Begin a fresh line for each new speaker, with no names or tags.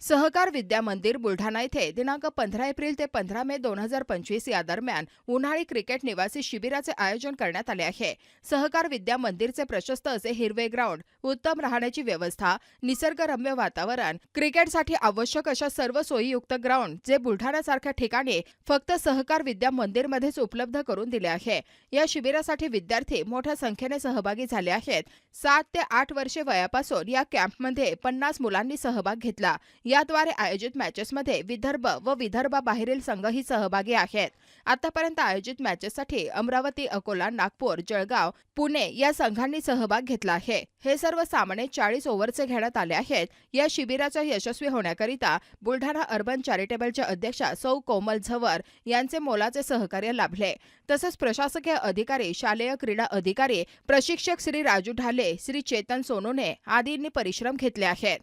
सहकार विद्या मंदिर बुलढाणा येथे दिनांक पंधरा एप्रिल ते पंधरा मे दोन हजार पंचवीस या दरम्यान उन्हाळी क्रिकेट निवासी शिबिराचे आयोजन करण्यात आले आहे. सहकार विद्या मंदिरचे प्रशस्त असे हिरवे ग्राउंड उत्तम राहण्याची व्यवस्था निसर्गरम्य वातावरण क्रिकेटसाठी आवश्यक अशा सर्व सोयीयुक्त ग्राउंड जे बुलढाण्यासारख्या ठिकाणी फक्त सहकार विद्या मंदिरमध्येच उपलब्ध करून दिले आहे. या शिबिरासाठी विद्यार्थी मोठ्या संख्येने सहभागी झाले आहेत. सात ते आठ वर्षे वयापासून या कॅम्पमध्ये पन्नास मुलांनी सहभाग घेतला. याद्वारे आयोजित मॅचेसमध्ये विदर्भ व विदर्भाबाहेरील संघही सहभागी आहेत. आतापर्यंत आयोजित मॅचेससाठी अमरावती अकोला नागपूर जळगाव पुणे या संघांनी सहभाग घेतला आहे. हे सर्व सामने चाळीस ओव्हरचे घेण्यात आले आहेत. या शिबिराच्या यशस्वी होण्याकरिता बुलढाणा अर्बन चॅरिटेबलच्या अध्यक्षा सौ कोमल झवर यांचे मोलाचे सहकार्य लाभले. तसेच प्रशासकीय अधिकारी शालेय क्रीडा अधिकारी प्रशिक्षक श्री राजू ढाले श्री चेतन सोनोने आदींनी परिश्रम घेतले आहेत.